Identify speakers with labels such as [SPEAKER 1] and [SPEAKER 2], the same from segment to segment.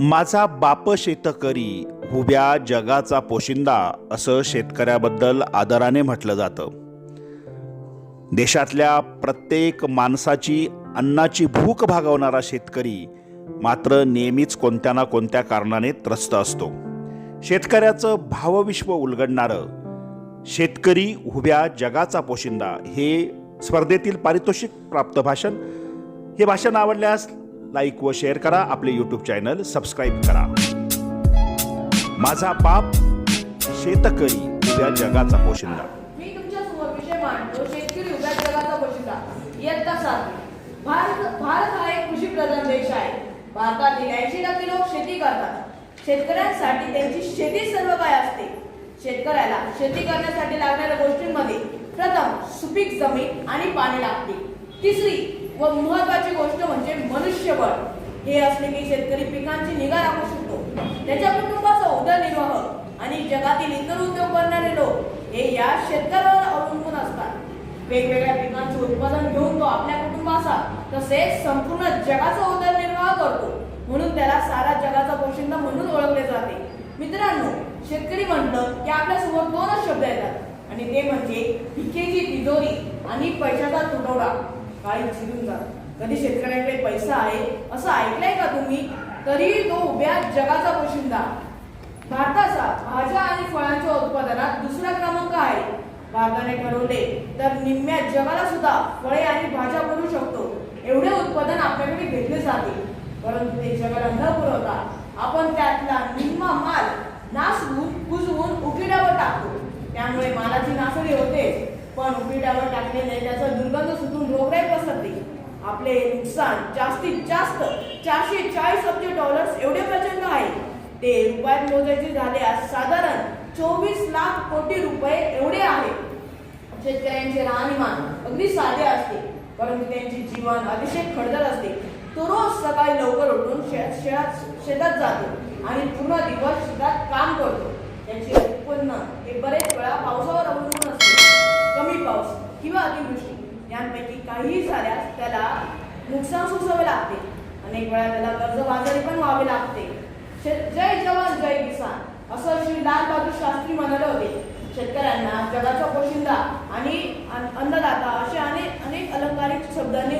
[SPEAKER 1] माझा बाप शेतकरी हुब्या जगाचा पोशिंदा असं शेतकऱ्याबद्दल आदराने म्हटलं जातं. देशातल्या प्रत्येक माणसाची अन्नाची भूक भागवणारा शेतकरी मात्र नेहमीच कोणत्या ना कोणत्या कारणाने त्रस्त असतो. शेतकऱ्याचं भावविश्व उलगडणारं शेतकरी हुब्या जगाचा पोशिंदा हे स्पर्धेतील पारितोषिक प्राप्त भाषण हे भाषण आवडल्यास लाईक व शेअर करा आपले यूट्यूब चॅनल सबस्क्राईब करा. माझा बाप शेतकरी उद्या जगाचा पोशिंदा
[SPEAKER 2] मी तुमच्यासमोर विषय मांडतो शेतकरी उद्या जगाचा पोशिंदा इयत्ता सातवी. भारत भारत हा एक कृषी प्रधान देश आहे. भारतातील ऐंशी टक्के लोक शेती करतात. शेतकऱ्यांसाठी त्यांची शेती सर्व काय असते? शेतकऱ्याला शेती करण्यासाठी लागणाऱ्या गोष्टींमध्ये प्रथम सुपीक जमीन आणि पाणी लागते. तिसरी व महत्वाची गोष्ट म्हणजे मनुष्यबळ. हे असले की शेतकरी पिकांची निगा राखू शकतो. त्याच्या कुटुंबाचा उदरनिर्वाह आणि जगातील इतर उद्योग करणारे लोक हे या शेतकऱ्यावर अवलंबून असतात. वेगवेगळ्या पिकांचे उत्पादन घेऊन तो आपल्या कुटुंबाचा तसेच संपूर्ण जगाचा उदरनिर्वाह करतो. म्हणून त्याला सारा जगाचा पोशिंदा म्हणून ओळखले जाते. मित्रांनो शेतकरी म्हणलं की आपल्यासमोर दोनच शब्द येतात. आणि ते म्हणजे पिकेची तिजोरी आणि पैशाचा तुटवडा. काही चिरून जात कधी शेतकऱ्याकडे पैसा आहे असं ऐकलंय का तुम्ही? तरीही तो उभ्या जगाचा पोशिंदा भारताचा भाज्या आणि फळांच्या उत्पादनात दुसरा क्रमांक आहे. भारताने ठरवले तर निम्म्या जगाला सुद्धा फळे आणि भाज्या करू शकतो. एवढे उत्पादन आपल्याकडे घेतले जाते. परंतु ते जगाला न पुरवता आपण त्यातला निम्मा माल नासवून कुजवून उकिड्यावर टाकतो. त्यामुळे मालाची नासडी होते पण उपिटावर टाकलेले त्याचा दुर्गंध सुटून रोगराई पसरते. आपले नुकसान जास्तीत जास्त चारशे चाळीस अब्ज डॉलर्स एवढे प्रचंड आहे. ते रुपयात मोजायचे झाल्यास साधारण चोवीस लाख कोटी रुपये एवढे आहे. शेतकऱ्यांचे राहणीमान अगदी साधे असते परंतु त्यांचे जीवन अतिशय खडतर असते. तो रोज सकाळी लवकर उठून शेत शे- शेतात जातो आणि पूर्ण दिवस शेतात काम करतो. त्यांचे उत्पन्न हे बरेच वेळा पावसावर अवलंबून कमी पाऊस किंवा अतिवृष्टी. यांपैकी काहीही झाल्यास त्याला नुकसान सोसावे लागते. अनेक वेळा त्याला कर्जबाजारी पण व्हावे लागते. शे- जय जवान जय किसान. असं श्री लाल बहादूर शास्त्री म्हणाले होते. शेतकऱ्यांना जगाचा पोशिंदा आणि अन्नदाता असे अनेक अनेक अलंकारिक शब्दांनी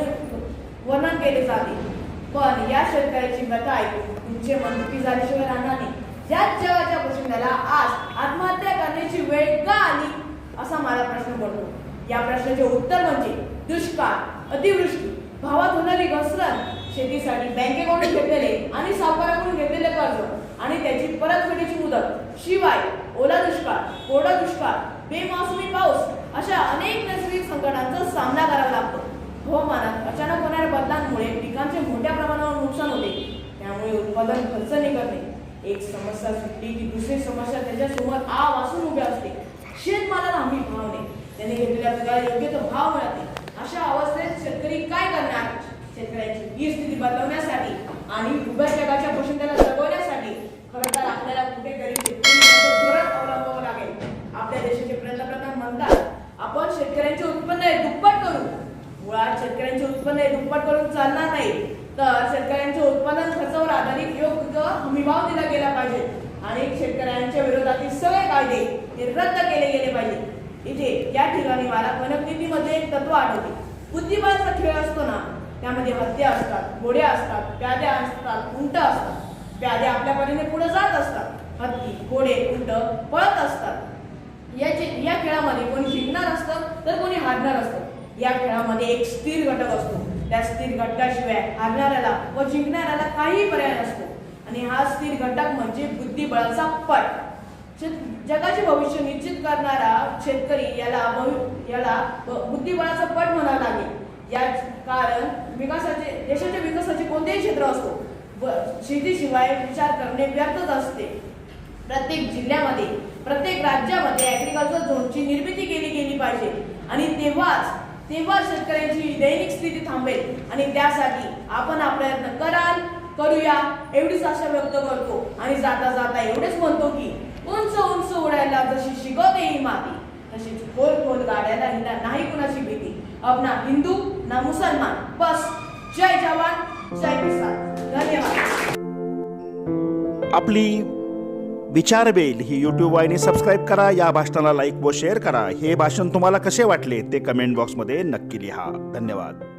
[SPEAKER 2] वर्णन केले जाते. पण या शेतकऱ्याची कथा ऐकून तुमचे मन दुखी झाल्याशिवाय राहणार नाही. याच जगाच्या पोशिंद्याला आज आत्महत्या करण्याची वेळ का आली? असा मला प्रश्न पडतो. या प्रश्नाचे उत्तर म्हणजे दुष्काळ अतिवृष्टी भावात होणारी घसरण शेतीसाठी बँकेकडून घेतलेले आणि सावकाराकडून घेतलेले कर्ज आणि त्याची परतफेडीची मुदत. शिवाय ओला दुष्काळ कोरडा दुष्काळ बेमौसमी पाऊस अशा अनेक नैसर्गिक संकटांचा सामना करावा लागतो. हवामानात अचानक होणाऱ्या बदलांमुळे पिकांचे मोठ्या प्रमाणावर नुकसान होते. त्यामुळे उत्पादन खर्च निघते एक समस्या सुटली की दुसरी समस्या त्याच्यासमोर आ वासून उभी असते. शेतमालाला हमी भाव नाही. त्याने घेतलेल्या पिकाला योग्य तो भाव मिळत नाही. अशा अवस्थेत शेतकरी काय करणार? शेतकऱ्यांची ही स्थिती बदलवण्यासाठी आणि उभ्या जगाच्या पोशिंद्याला जगवण्यासाठी खरं तर आपल्याला कुठेतरी शेतकरी धोरण अवलंबावं लागेल. आपल्या देशाचे पंतप्रधान म्हणतात आपण शेतकऱ्यांचे उत्पन्न आहे दुप्पट करू. मुळात शेतकऱ्यांचे उत्पन्न आहे दुप्पट करून चालणार नाही. तर शेतकऱ्यांचे उत्पादन खर्चावर आधारित योग्य हमीभाव दिला गेला पाहिजे. आणि शेतकऱ्यांच्या विरोधातील सगळे कायदे हे रद्द केले गेले पाहिजे इथे या ठिकाणी मला वनकृतीमध्ये एक तत्व आठवते बुद्धिबळाचा खेळ असतो ना त्यामध्ये हत्या असतात घोड्या असतात प्याद्या असतात उंट असतात. प्याद्या आपल्या परीने पुढे जात असतात. हत्ती घोडे उंट पळत असतात. या जे- या खेळामध्ये कोणी जिंकणार असतं तर कोणी हारणार असतं. या खेळामध्ये एक स्थिर घटक असतो. त्या स्थिर घटकाशिवाय हारणाऱ्याला व जिंकणाऱ्याला काही पर्याय नसतो. आणि हा स्थिर घटक म्हणजे बुद्धिबळाचा पट. जगाचे भविष्य निश्चित करणारा शेतकरी याला याला बुद्धिबळाचा पट म्हणावं लागेल. या कारण विकासाचे देशाच्या विकासाचे कोणतेही क्षेत्र असतो व शेतीशिवाय विचार करणे व्यर्थच असते. प्रत्येक जिल्ह्यामध्ये प्रत्येक राज्यामध्ये ऍग्रिकल्चर झोनची निर्मिती केली गेली पाहिजे. आणि तेव्हाच तेव्हा शेतकऱ्यांची दैनिक स्थिती थांबेल. आणि त्यासाठी आपण हा प्रयत्न करा. करूया. एवढीच आशा व्यक्त करतो. आणि जाता जाता एवढेच म्हणतो की उंच उंच उडायला जशी शिकवते ही माती तशीच खोल खोल गाड्याला हिला नाही कुणाची भीती. अपना हिंदू ना मुसलमान. बस. जय जवान जय किसान धन्यवाद.
[SPEAKER 1] आपली विचारबेल ही यूट्यूब वाहिनी सबस्क्राईब करा या भाषणाला लाईक व शेअर करा. हे भाषण तुम्हाला कसे वाटले ते कमेंट बॉक्समध्ये नक्की लिहा. धन्यवाद.